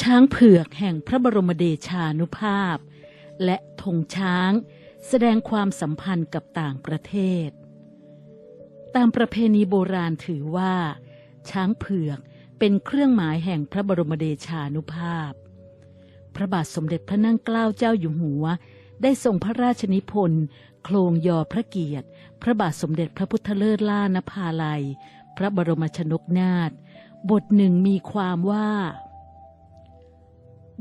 ช้างเผือกแห่งพระบรมเดชานุภาพ และธงช้างแสดงความสัมพันธ์กับต่างประเทศ ตามประเพณีโบราณถือว่า ช้างเผือกเป็นเครื่องหมายแห่งพระบรมเดชานุภาพ พระบาทสมเด็จพระนั่งเกล้าเจ้าอยู่หัว ได้ทรงพระราชนิพนธ์โครงยอพระเกียรติ พระบาทสมเด็จพระพุทธเลิศล่านภาลัย พระบรมชนกนาถบทหนึ่งมีความว่า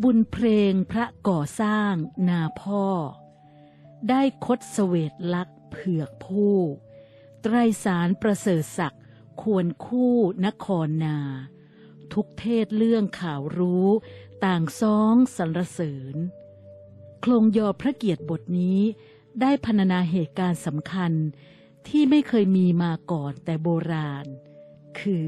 บุญเพลงพระก่อสร้างนาพ่อ ได้คดเสวตลักษ์เผือกผู้ ไตรสารประเสริฐศักดิ์ควรคู่นครนา ทุกเทศเรื่องข่าวรู้ต่างซ้องสรรเสริญ โครงยอพระเกียรติบทนี้ได้พรรณนาเหตุการณ์สำคัญที่ไม่เคยมีมาก่อนแต่โบราณ คือ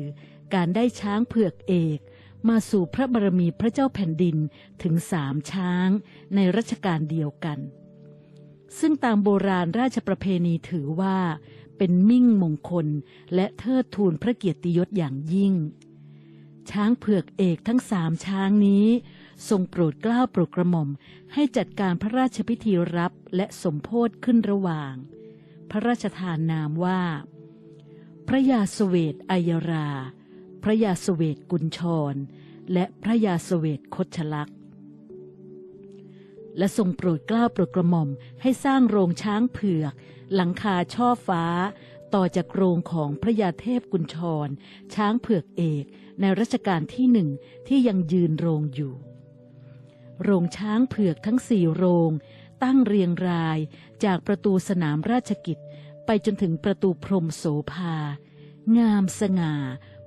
การได้ช้างเผือกเอก มาสู่พระบารมีพระเจ้าแผ่นดินถึงสามช้างในรัชกาลเดียวกัน ซึ่งตามโบราณราชประเพณีถือว่า เป็นมิ่งมงคลและเทิดทูนพระเกียรติยศอย่างยิ่ง ช้างเผือกเอกทั้งสามช้างนี้ ทรงโปรดเกล้าโปรดกระหม่อมให้จัดการพระราชพิธีรับและสมโพธขึ้นระหว่าง พระราชทานนามว่า พระยาสเวตอัยรา พระยาสเวตกุญชร และพระยาสเวตคชลักษณ์และทรงโปรดกล้าโปรดกระหม่อมให้สร้างโรงช้างเผือก หลังคาช่อฟ้า ต่อจากโรงของพระยาเทพกุญชร ช้างเผือกเอกในรัชกาลที่หนึ่งที่ยังยืนโรงอยู่ โรงช้างเผือกทั้งสี่โรง ตั้งเรียงรายจากประตูสนามราชกิจ ไปจนถึงประตูพรมโสภา งามสง่า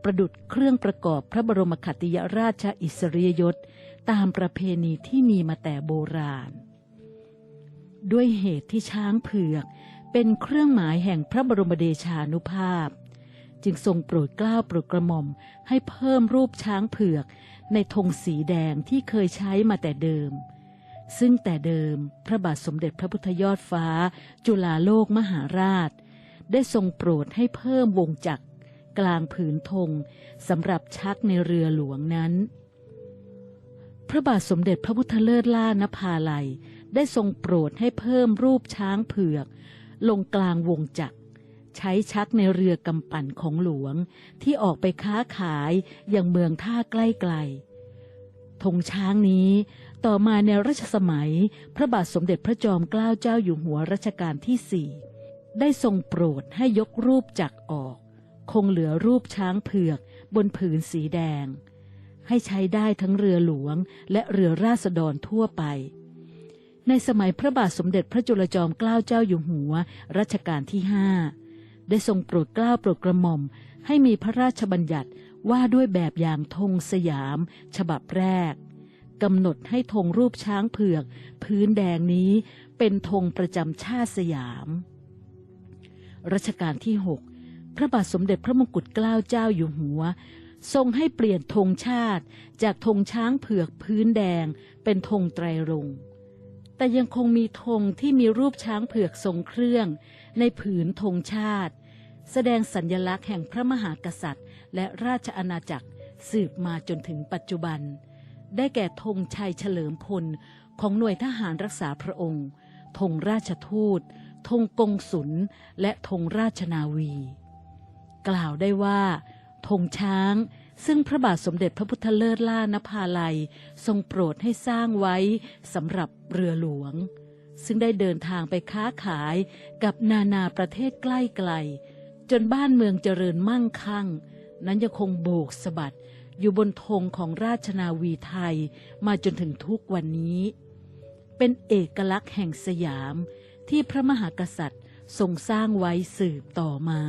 ประดุดเครื่องประกอบพระบรมขัติยราชอิสริยยศตามประเพณีที่มีมาแต่โบราณ ด้วยเหตุที่ช้างเผือกเป็นเครื่องหมายแห่งพระบรมเดชานุภาพ จึงทรงโปรดเกล้าโปรดกระหม่อมให้เพิ่มรูปช้างเผือกในธงสีแดงที่เคยใช้มาแต่เดิม ซึ่งแต่เดิมพระบาทสมเด็จพระพุทธยอดฟ้า จุฬาโลกมหาราช ได้ทรงโปรดให้เพิ่มวงจักร กลางผืนธงสำหรับชักในเรือหลวงนั้น พระบาทสมเด็จพระพุทธเลิศล่านภาลัย ได้ทรงโปรดให้เพิ่มรูปช้างเผือก ลงกลางวงจักร ใช้ชักในเรือกำปั่นของหลวงที่ออกไปค้าขายอย่างเมืองท่าใกล้ๆธงช้างนี้ต่อมาในรัชสมัย พระบาทสมเด็จพระจอมเกล้าเจ้าอยู่หัวรัชกาลที่สี่ได้ทรงโปรดให้ยกรูปจักรออก คงเหลือรูปช้างเผือกบนผืนสีแดง ให้ใช้ได้ทั้งเรือหลวงและเรือราษฎรทั่วไป ในสมัยพระบาทสมเด็จพระจุลจอมเกล้าเจ้าอยู่หัวรัชกาลที่ห้าได้ทรงโปรดเกล้าโปรดกระหม่อม ให้มีพระราชบัญญัติว่าด้วยแบบอย่างธงสยาม ฉบับแรกกำหนดให้ธงรูปช้างเผือก พื้นแดงนี้เป็นธงประจำชาติสยาม รัชกาลที่หก พระบาทสมเด็จพระมงกุฎเกล้าเจ้าอยู่หัว ทรงให้เปลี่ยนธงชาติจากธงช้างเผือกพื้นแดงเป็นธงไตรรงค์แต่ยังคงมีธงที่มีรูปช้างเผือกทรงเครื่อง ในผืนธงชาติ แสดงสัญญลักษณ์แห่งพระมหากษัตริย์ และราชอาณาจักรสืบมาจนถึงปัจจุบัน ได้แก่ธงชัยเฉลิมพลของหน่วยทหารรักษาพระองค์ธงราชทูตธงกงสุลและธงราชนาวี กล่าวได้ว่าธงช้าง ซึ่งพระบาทสมเด็จพระพุทธเลิศล่านภาลัย ทรงโปรดให้สร้างไว้สำหรับเรือหลวง ซึ่งได้เดินทางไปค้าขายกับนานาประเทศใกล้ไกล จนบ้านเมืองเจริญมั่งคั่ง นั้นยังคงโบกสะบัดอยู่บนธงของราชนาวีไทยมาจนถึงทุกวันนี้ เป็นเอกลักษณ์แห่งสยามที่พระมหากษัตริย์ทรงสร้างไว้สืบต่อมา